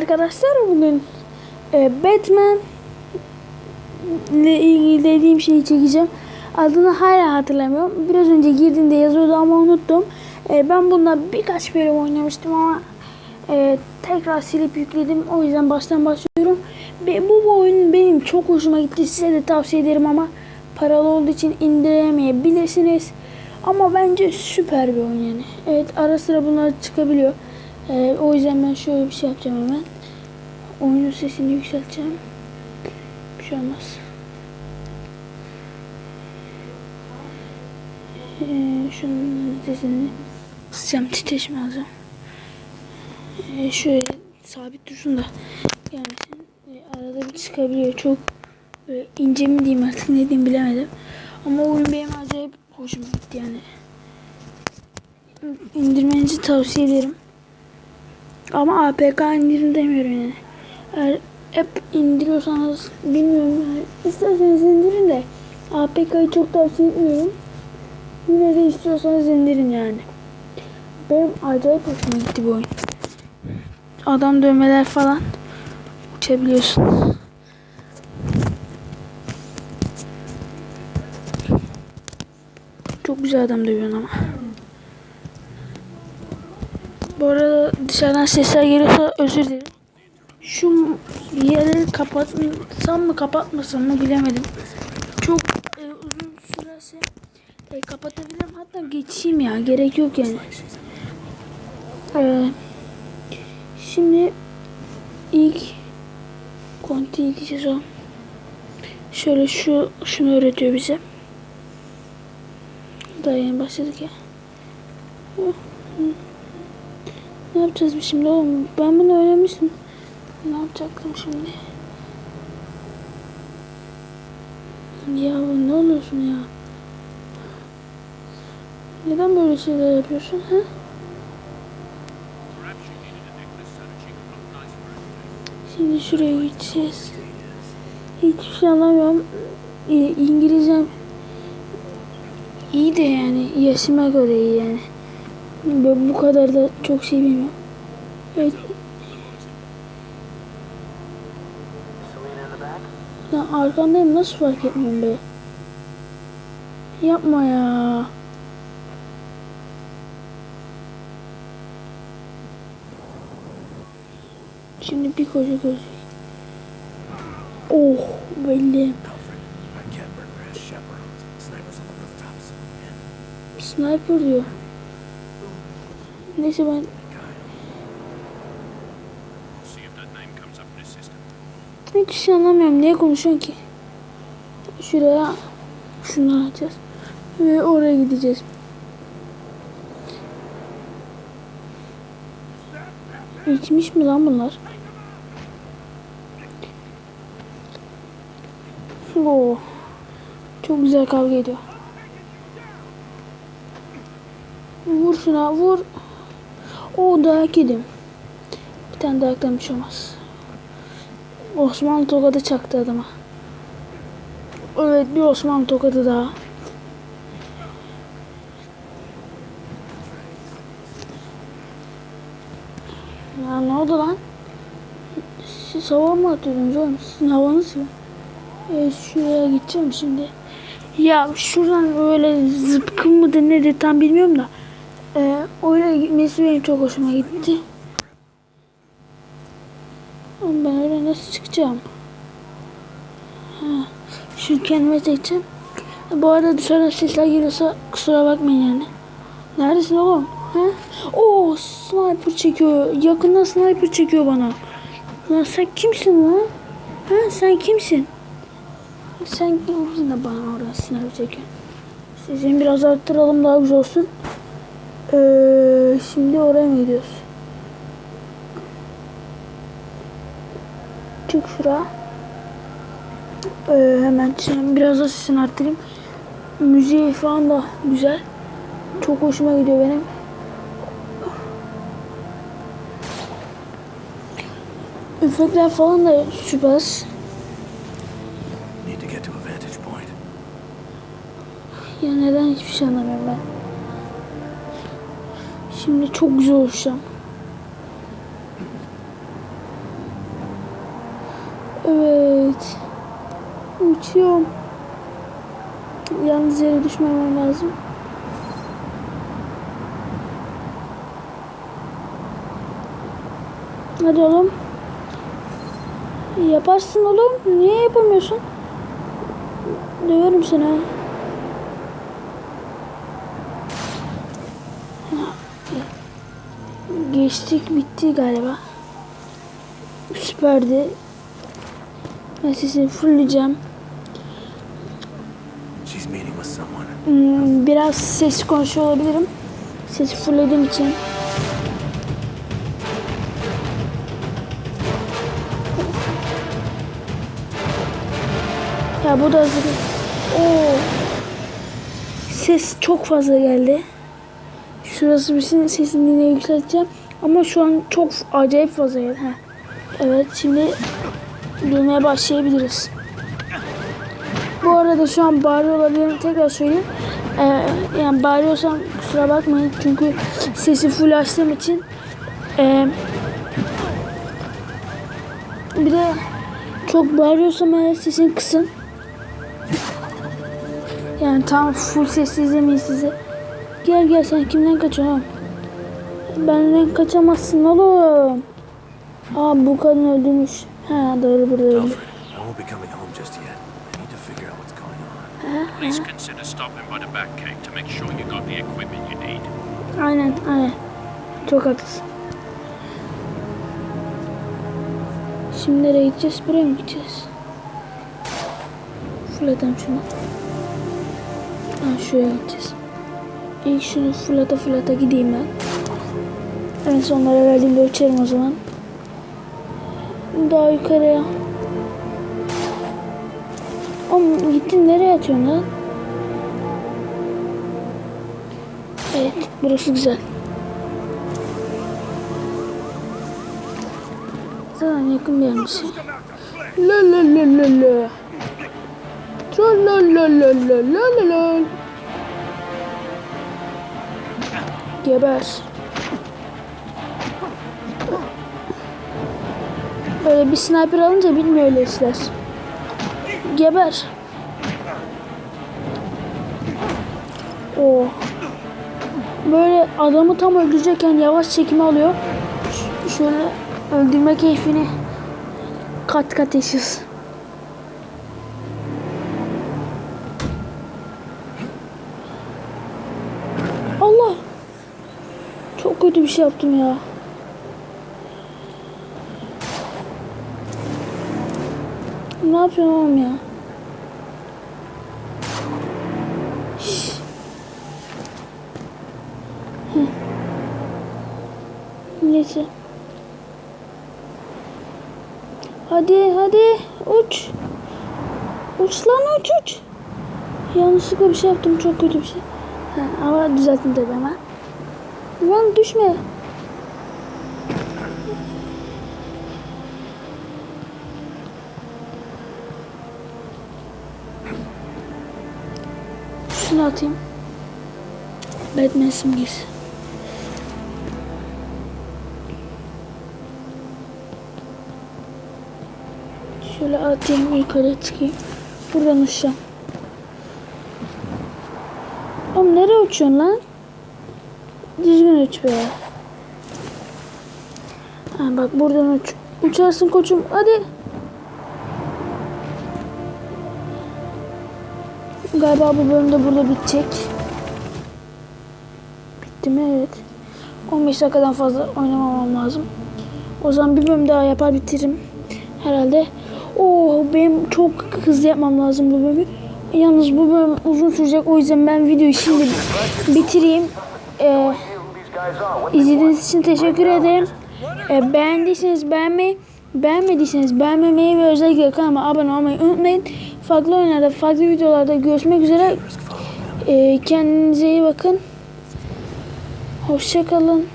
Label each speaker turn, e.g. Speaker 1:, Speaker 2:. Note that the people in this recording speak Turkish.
Speaker 1: Arkadaşlar bugün e, Batman ile ilgili dediğim şeyi çekeceğim. Adını hala hatırlamıyorum. Biraz önce girdiğimde yazıyordu ama unuttum. E, ben bunda birkaç bölüm oynamıştım ama e, tekrar silip yükledim. O yüzden baştan başlıyorum. Ve bu, bu oyun benim çok hoşuma gitti. Size de tavsiye ederim ama paralı olduğu için indiremeyebilirsiniz. Ama bence süper bir oyun yani. Evet ara sıra bunlar çıkabiliyor. Ee, o yüzden ben şöyle bir şey yapacağım hemen. Oyunun sesini yükselteceğim. Bir şey olmaz. Ee, şunun sesini kısacağım. Titreşim alacağım. Ee, şöyle sabit dursun da gelmesin. Ee, arada bir çıkabiliyor. Çok böyle ince mi diyeyim artık ne diyeyim bilemedim. Ama oyun benim acayip hoşuma gitti yani. İndirmenizi tavsiye ederim. Ama APK indirin demiyorum yani. Eğer app indiriyorsanız bilmiyorum yani. İsterseniz indirin de APK'yı çok tavsiye etmiyorum. Yine de istiyorsanız indirin yani. Benim acayip hoşuma gitti bu oyun. Adam dövmeler falan uçabiliyorsun. Çok güzel adam dövüyorsun ama. Bu arada dışarıdan sesler geliyorsa özür dilerim. Şu yeri kapatsam mı kapatmasam mı bilemedim. Çok e, uzun sürerse e, kapatabilirim. Hatta geçeyim ya. Gerek yok yani. E, şimdi ilk konti ilk sezon şöyle şu şunu öğretiyor bize. Daha yeni başladık ya. Ne yapacağız biz şimdi oğlum? Ben bunu öğrenmiştim. Ne yapacaktım şimdi? Ya ne oluyorsun ya? Neden böyle şeyler yapıyorsun ha? Şimdi şuraya gideceğiz. Hiçbir şey anlamıyorum. İngilizcem iyi de yani yaşıma göre iyi yani. Ben bu kadar da çok şey bilmiyorum. Evet. Lan arkandayım nasıl fark etmiyorum be? Yapma ya. Şimdi bir koca görecek. Oh belli.
Speaker 2: Alfred, our his system.
Speaker 1: hiç şey anlamıyorum. Niye konuşuyorsun ki? Şuraya şunu açacağız. Ve oraya gideceğiz. İçmiş mi lan bunlar? Oo. Çok güzel kavga ediyor. Vur şuna vur. O dayak yedim. Bir tane dayaktan bir şey olmaz. Osmanlı tokadı çaktı adama. Evet bir Osmanlı tokadı daha. Ya ne oldu lan? Siz hava mı atıyordunuz oğlum? Sizin havanız mı? Evet şuraya gideceğim şimdi. Ya şuradan öyle zıpkın mıdır nedir tam bilmiyorum da. Ee, oraya gitmesi benim çok hoşuma gitti. Ama ben öyle nasıl çıkacağım? Ha, şu kendime çekeceğim. Bu arada dışarıda sesler geliyorsa kusura bakmayın yani. Neredesin oğlum? Ha? Oo sniper çekiyor. Yakından sniper çekiyor bana. Lan sen kimsin lan? Ha sen kimsin? Sen kimsin de bana orada sniper çekiyor? Sizin biraz arttıralım daha güzel olsun. Ee, şimdi oraya mı gidiyoruz? Çık şura. Ee, hemen şimdi biraz da sesini arttırayım. Müziği falan da güzel. Çok hoşuma gidiyor benim. Üfekler falan da süper.
Speaker 2: Need to get to a vantage point.
Speaker 1: Ya neden hiçbir şey anlamıyorum ben. Şimdi çok güzel olacağım. Evet. Uçuyorum. Yalnız yere düşmemem lazım. Hadi oğlum. Yaparsın oğlum. Niye yapamıyorsun? Döverim seni ha. Geçtik bitti galiba. Süperdi. Ben sesini fullleyeceğim. Hmm, Biraz ses konuşuyor olabilirim. Sesi fulllediğim için. Ya bu da hazır. Oo. Ses çok fazla geldi. Şurası bir şey sesini yine yükselteceğim. Ama şu an çok acayip fazla geldi. Heh. Evet şimdi durmaya başlayabiliriz. Bu arada şu an bağırıyor olabilirim. Tekrar söyleyeyim. Ee, yani bağırıyorsam kusura bakmayın. Çünkü sesi full açtığım için. Ee, bir de çok bağırıyorsam eğer sesini kısın. Yani tam full sesli izlemeyin sizi. Gel gel sen kimden kaçıyorsun? Benden kaçamazsın oğlum. Aa bu kadın öldürmüş. Ha doğru burada öldü.
Speaker 2: Alfred, I won't be coming home just yet. I need to figure out what's going on.
Speaker 3: Please consider stopping by the Batcave to make sure you got the equipment you need.
Speaker 1: Aynen aynen. Çok haklısın. Şimdi nereye gideceğiz? Buraya mı gideceğiz? Fırlatalım şunu. Ha şuraya gideceğiz. İlk şunu fırlata fırlata gideyim ben. En sonlara verdiğimde uçarım o zaman. Daha yukarıya. Oğlum gittin nereye atıyorsun lan? Evet burası güzel. Zaten yakın bir yermiş. La la la la la. La la la la la la la. Geber. Öyle bir sniper alınca bilmiyor öyle işler. Geber. Oo. Böyle adamı tam öldürecekken yavaş çekimi alıyor. Ş- şöyle öldürme keyfini kat kat yaşıyoruz. Allah! Çok kötü bir şey yaptım ya. Ne yapıyorsun oğlum ya? Neyse. Hadi hadi uç. Uç lan uç uç. Yanlışlıkla bir şey yaptım çok kötü bir şey. Ha, ama düzelttim tabii hemen. Lan düşme. Şunu atayım. Batman simgesi. Şöyle atayım yukarı çıkayım. Buradan uçacağım. Oğlum nereye uçuyorsun lan? Düzgün uç be. Ha bak buradan uç. Uçarsın koçum. Hadi. Galiba bu bölüm de burada bitecek. Bitti mi? Evet. 15 dakikadan fazla oynamamam lazım. O zaman bir bölüm daha yapar bitiririm. Herhalde. Oo benim çok hızlı yapmam lazım bu bölümü. Yalnız bu bölüm uzun sürecek. O yüzden ben videoyu şimdi bitireyim. Ee, izlediğiniz için teşekkür ederim. Ee, beğendiyseniz beğenmeyi, beğenmediyseniz beğenmemeyi ve özellikle kanalıma abone olmayı unutmayın. Farklı oyunlarda, farklı videolarda görüşmek üzere. Ee, kendinize iyi bakın. Hoşçakalın.